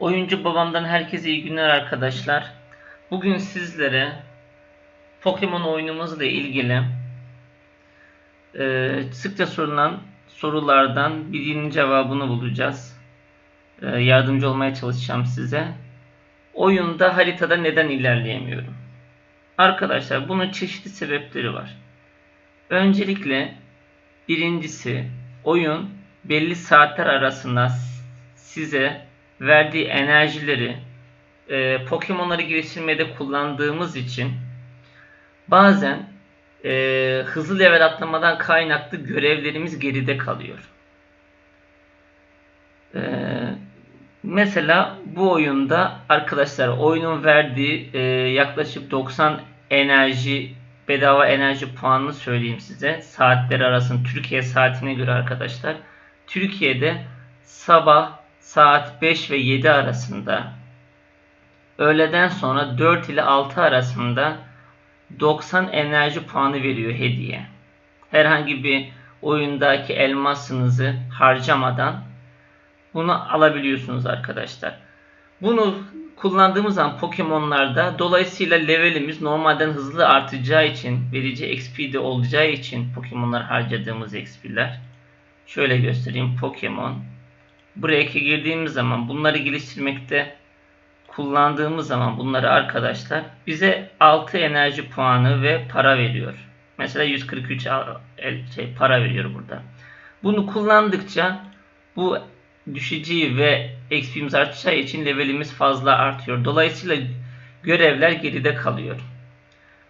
Oyuncu babamdan herkese iyi günler arkadaşlar. Bugün sizlere Pokemon oyunumuzla ilgili e, sıkça sorulan sorulardan birinin cevabını bulacağız. E, yardımcı olmaya çalışacağım size. Oyunda haritada neden ilerleyemiyorum? Arkadaşlar bunun çeşitli sebepleri var. Öncelikle birincisi oyun belli saatler arasında size verdiği enerjileri e, Pokemon'ları geliştirmede kullandığımız için bazen e, hızlı level atlamadan kaynaklı görevlerimiz geride kalıyor. E, mesela bu oyunda arkadaşlar oyunun verdiği e, yaklaşık 90 enerji bedava enerji puanını söyleyeyim size. Saatler arasında Türkiye saatine göre arkadaşlar. Türkiye'de sabah saat 5 ve 7 arasında öğleden sonra 4 ile 6 arasında 90 enerji puanı veriyor hediye. Herhangi bir oyundaki elmasınızı harcamadan bunu alabiliyorsunuz arkadaşlar. Bunu kullandığımız zaman Pokemon'larda dolayısıyla levelimiz normalden hızlı artacağı için verici XP de olacağı için Pokemon'lar harcadığımız XP'ler şöyle göstereyim Pokemon Break'e girdiğimiz zaman bunları geliştirmekte kullandığımız zaman bunları arkadaşlar bize 6 enerji puanı ve para veriyor. Mesela 143 al- el- şey, para veriyor burada. Bunu kullandıkça bu düşeceği ve XP'miz artacağı için levelimiz fazla artıyor. Dolayısıyla görevler geride kalıyor.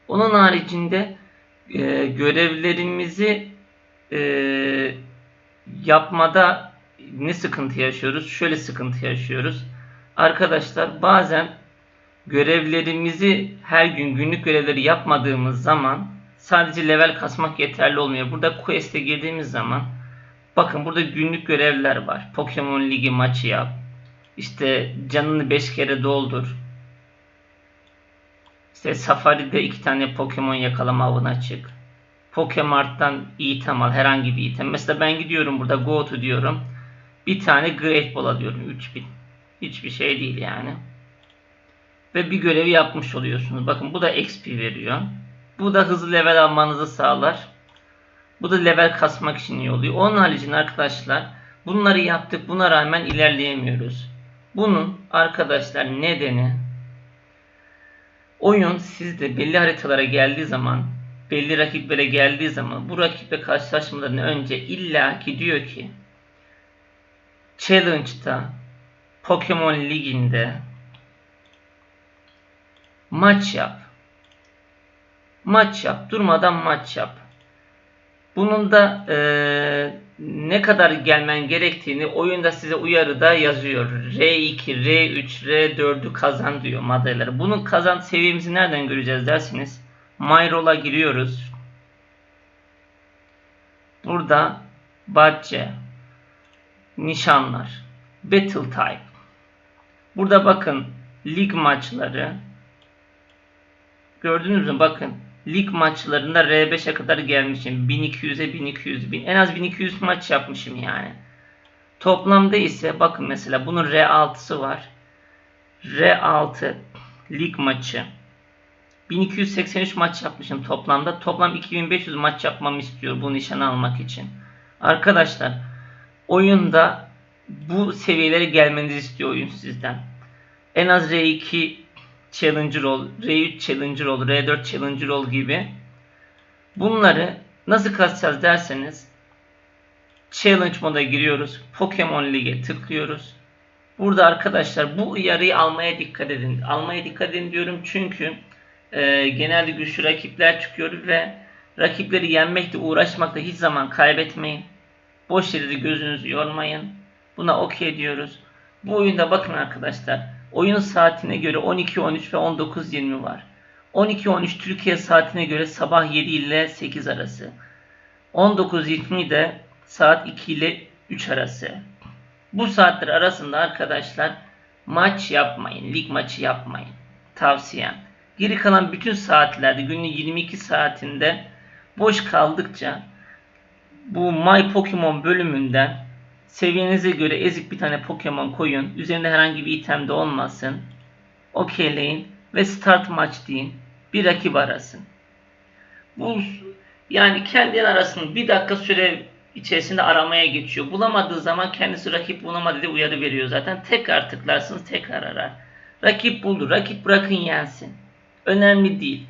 Onun haricinde e, görevlerimizi e, yapmada ne sıkıntı yaşıyoruz? Şöyle sıkıntı yaşıyoruz. Arkadaşlar bazen görevlerimizi her gün günlük görevleri yapmadığımız zaman sadece level kasmak yeterli olmuyor. Burada quest'e girdiğimiz zaman bakın burada günlük görevler var. Pokemon Ligi maçı yap. İşte canını 5 kere doldur. İşte Safari'de iki tane Pokemon yakalama avına çık. Pokemart'tan item al. Herhangi bir item. Mesela ben gidiyorum burada go to diyorum. Bir tane Great Ball alıyorum. 3000. Hiçbir şey değil yani. Ve bir görevi yapmış oluyorsunuz. Bakın bu da XP veriyor. Bu da hızlı level almanızı sağlar. Bu da level kasmak için iyi oluyor. Onun haricinde arkadaşlar bunları yaptık. Buna rağmen ilerleyemiyoruz. Bunun arkadaşlar nedeni oyun sizde belli haritalara geldiği zaman belli rakiplere geldiği zaman bu rakiple karşılaşmadan önce illaki diyor ki Challenge'da Pokemon Ligi'nde maç yap. Maç yap. Durmadan maç yap. Bunun da eee, ne kadar gelmen gerektiğini oyunda size uyarıda yazıyor. R2, R3, R4'ü kazan diyor madalyaları. Bunun kazan seviyemizi nereden göreceğiz dersiniz. Myroll'a giriyoruz. Burada Badge, nişanlar, Battle Type. Burada bakın lig maçları. Gördünüz mü? Bakın lig maçlarında R5'e kadar gelmişim. 1200'e 1200 bin. En az 1200 maç yapmışım yani. Toplamda ise bakın mesela bunun R6'sı var. R6 lig maçı. 1283 maç yapmışım toplamda. Toplam 2500 maç yapmamı istiyor bu nişanı almak için. Arkadaşlar oyunda bu seviyelere gelmenizi istiyor oyun sizden. En az R2 Challenger ol, R3 Challenger ol, R4 Challenger ol gibi. Bunları nasıl kasacağız derseniz Challenge moda giriyoruz. Pokemon Lig'e tıklıyoruz. Burada arkadaşlar bu uyarıyı almaya dikkat edin. Almaya dikkat edin diyorum çünkü e, genelde güçlü rakipler çıkıyor ve rakipleri yenmekle uğraşmakla hiç zaman kaybetmeyin. Boş yere de gözünüzü yormayın. Buna okey diyoruz. Bu oyunda bakın arkadaşlar. Oyun saatine göre 12-13 ve 19-20 var. 12-13 Türkiye saatine göre sabah 7 ile 8 arası. 19-20 de saat 2 ile 3 arası. Bu saatler arasında arkadaşlar maç yapmayın. Lig maçı yapmayın. Tavsiyem. Geri kalan bütün saatlerde günün 22 saatinde boş kaldıkça bu My Pokemon bölümünden Seviyenize göre ezik bir tane Pokemon koyun. Üzerinde herhangi bir item de olmasın. Okeyleyin ve start maç deyin. Bir rakip arasın. Bu yani kendi arasında bir dakika süre içerisinde aramaya geçiyor. Bulamadığı zaman kendisi rakip bulamadı diye uyarı veriyor zaten. Tekrar tıklarsınız tekrar arar. Rakip buldu. Rakip bırakın yensin. Önemli değil.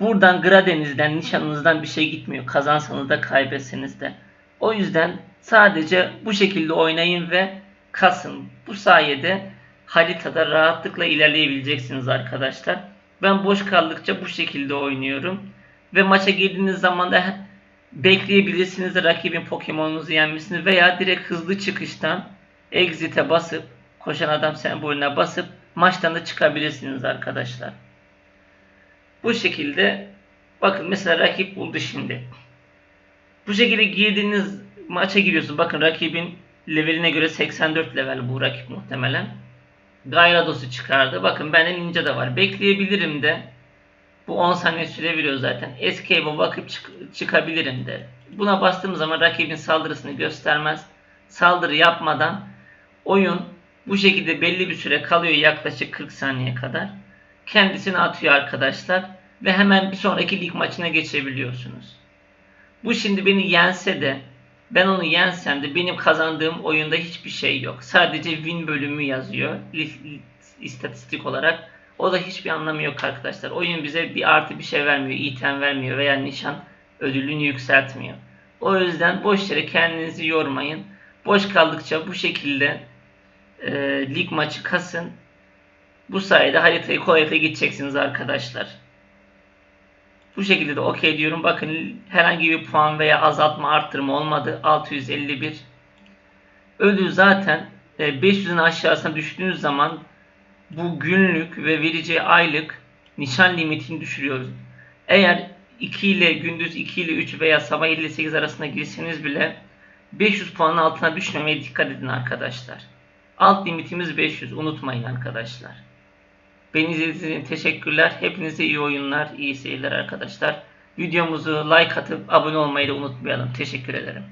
Buradan gradenizden, nişanınızdan bir şey gitmiyor. Kazansanız da kaybetseniz de. O yüzden sadece bu şekilde oynayın ve kasın. Bu sayede haritada rahatlıkla ilerleyebileceksiniz arkadaşlar. Ben boş kaldıkça bu şekilde oynuyorum. Ve maça girdiğiniz zaman da bekleyebilirsiniz de rakibin Pokemon'unuzu yenmesini veya direkt hızlı çıkıştan exit'e basıp koşan adam sembolüne basıp maçtan da çıkabilirsiniz arkadaşlar. Bu şekilde bakın mesela rakip buldu şimdi. Bu şekilde girdiğiniz maça giriyorsunuz. Bakın rakibin leveline göre 84 level bu rakip muhtemelen. Gyarados çıkardı. Bakın bende ninja da var. Bekleyebilirim de. Bu 10 saniye süre veriyor zaten. Escape'e bakıp çık- çıkabilirim de. Buna bastığım zaman rakibin saldırısını göstermez. Saldırı yapmadan oyun bu şekilde belli bir süre kalıyor yaklaşık 40 saniye kadar. Kendisini atıyor arkadaşlar ve hemen bir sonraki lig maçına geçebiliyorsunuz. Bu şimdi beni yense de ben onu yensem de benim kazandığım oyunda hiçbir şey yok. Sadece win bölümü yazıyor istatistik olarak. O da hiçbir anlamı yok arkadaşlar. Oyun bize bir artı bir şey vermiyor, item vermiyor veya nişan ödülünü yükseltmiyor. O yüzden boş yere kendinizi yormayın. Boş kaldıkça bu şekilde e, lig maçı kasın. Bu sayede haritayı kolaylıkla gideceksiniz arkadaşlar. Bu şekilde de okey diyorum. Bakın herhangi bir puan veya azaltma arttırma olmadı. 651. Ödül zaten e, 500'ün aşağısına düştüğünüz zaman bu günlük ve vereceği aylık nişan limitini düşürüyoruz. Eğer 2 ile gündüz 2 ile 3 veya sabah 7 ile 8 arasında girseniz bile 500 puanın altına düşmemeye dikkat edin arkadaşlar. Alt limitimiz 500 unutmayın arkadaşlar. Beni izlediğiniz için teşekkürler. Hepinize iyi oyunlar, iyi seyirler arkadaşlar. Videomuzu like atıp abone olmayı da unutmayalım. Teşekkür ederim.